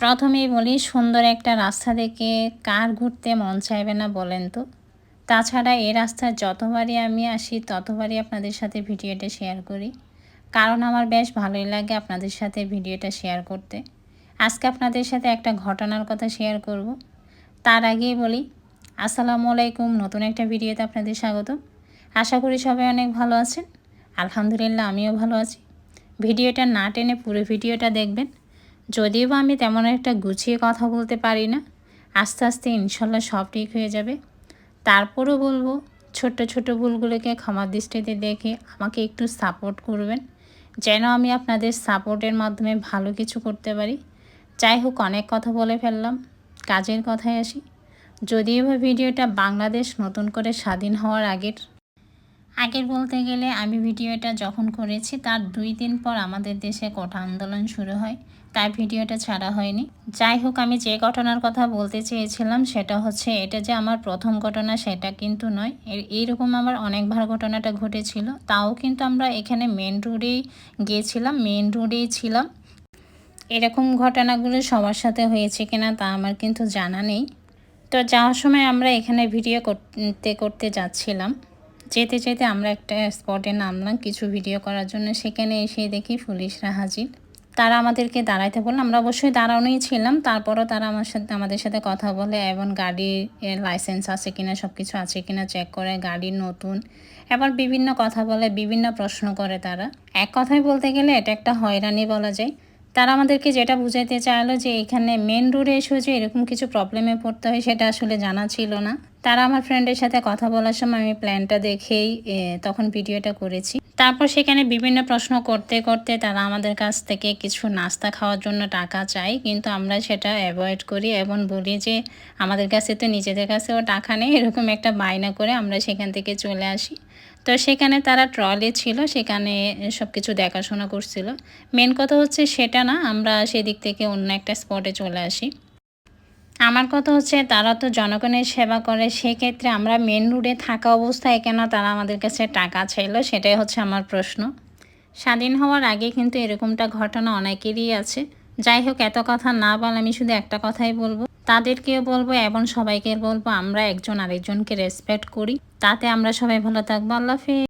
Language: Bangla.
প্রথমেই বলি, সুন্দর একটা রাস্তা দেখে কার ঘুরতে মন চাইবে না বলেন তো? তাছাড়া এই রাস্তায় যতবারই আমি আসি, ততবারই আপনাদের সাথে ভিডিওটা শেয়ার করি। কারণ আমার বেশ ভালোই লাগে আপনাদের সাথে ভিডিওটা শেয়ার করতে। আজকে আপনাদের সাথে একটা ঘটনার কথা শেয়ার করব। তার আগেই বলি, আসসালামু আলাইকুম, নতুন একটা ভিডিওতে আপনাদের স্বাগত আশা করি সবাই অনেক ভালো আছেন। আলহামদুলিল্লাহ, আমিও ভালো আছি। ভিডিওটা না টেনে পুরো ভিডিওটা দেখবেন। যদিও বা আমি তেমন একটা গুছিয়ে কথা বলতে পারি না, আস্তে আস্তে ইনশাল্লাহ সব ঠিক হয়ে যাবে। তারপরও বলব, ছোট্ট ছোট ভুলগুলোকে ক্ষমার দৃষ্টিতে দেখে আমাকে একটু সাপোর্ট করবেন, যেন আমি আপনাদের সাপোর্টের মাধ্যমে ভালো কিছু করতে পারি। যাই হোক, অনেক কথা বলে ফেললাম, কাজের কথায় আসি। যদিও বা ভিডিওটা বাংলাদেশ নতুন করে স্বাধীন হওয়ার আগের আগের বলতে গেলে আমি ভিডিওটা যখন করেছি, তার দুই দিন পর আমাদের দেশে কোঠা আন্দোলন শুরু হয়। তাই ভিডিওটা ছাড়া হয়নি। যাই হোক, আমি যে ঘটনার কথা বলতে চেয়েছিলাম, সেটা হচ্ছে এটা যে আমার প্রথম ঘটনা, সেটা কিন্তু নয়। এইরকম আমার অনেকবার ঘটনাটা ঘটেছিল। তাও কিন্তু আমরা এখানে মেন রোডেই গিয়েছিলাম মেন রোডেই ছিলাম। এরকম ঘটনাগুলো সবার সাথে হয়েছে কিনা, তা আমার কিন্তু জানা নেই। তো যাওয়ার সময় আমরা এখানে ভিডিও করতে করতে যাচ্ছিলাম। যেতে যেতে আমরা একটা স্পটে নামলাম কিছু ভিডিও করার জন্য। সেখানে এসে দেখি পুলিশরা হাজির। তারা আমাদেরকে দাঁড়াইতে বলল, আমরা অবশ্যই দাঁড়ানোই ছিলাম। তারপরও তারা আমার সাথে, আমাদের সাথে কথা বলে, এবং গাড়ির লাইসেন্স আছে কিনা সব কিছু আছে কিনা চেক করে, গাড়ি নতুন। এবার বিভিন্ন কথা বলে, বিভিন্ন প্রশ্ন করে তারা। এক কথায় বলতে গেলে এটা একটা হয়রানি বলা যায়। তারা আমাদেরকে যেটা বুঝাইতে চাইলো যে এখানে মেন রোডে এসেও যে এরকম কিছু প্রবলেমে পড়তে হয় সেটা আসলে জানা ছিল না। তারা আমার ফ্রেন্ডের সাথে কথা বলার সময় আমি প্ল্যানটা দেখেই তখন ভিডিওটা করেছি। তারপর সেখানে বিভিন্ন প্রশ্ন করতে করতে তারা আমাদের কাছ থেকে কিছু নাস্তা খাওয়ার জন্য টাকা চাই কিন্তু আমরা সেটা অ্যাভয়েড করি এবং বলি যে, আমাদের কাছে তো নিজেদের কাছেও টাকা নেই। এরকম একটা বায়না করে আমরা সেখান থেকে চলে আসি। তো সেখানে তারা ট্রলে ছিল, সেখানে সব কিছু দেখাশোনা করছিল। মেন কথা হচ্ছে সেটা না, আমরা সেদিক থেকে অন্য একটা স্পটে চলে আসি। আমার কথা হচ্ছে, তারা তো জনগণের সেবা করে, সেক্ষেত্রে আমরা মেন রোডে থাকা অবস্থায় কেন তারা আমাদের কাছে টাকা চাইলো? সেটাই হচ্ছে আমার প্রশ্ন। স্বাধীন হওয়ার আগে কিন্তু এরকমটা ঘটনা অনেকেরই আছে। যাই হোক, এত কথা না বল আমি শুধু একটা কথাই বলব। তাদেরকেও বলব, এবং সবাইকে বলব, আমরা একজন আরেকজনকে রেসপেক্ট করি। তাতে আমরা সবাই ভালো থাকব। আল্লাহ হাফিজ।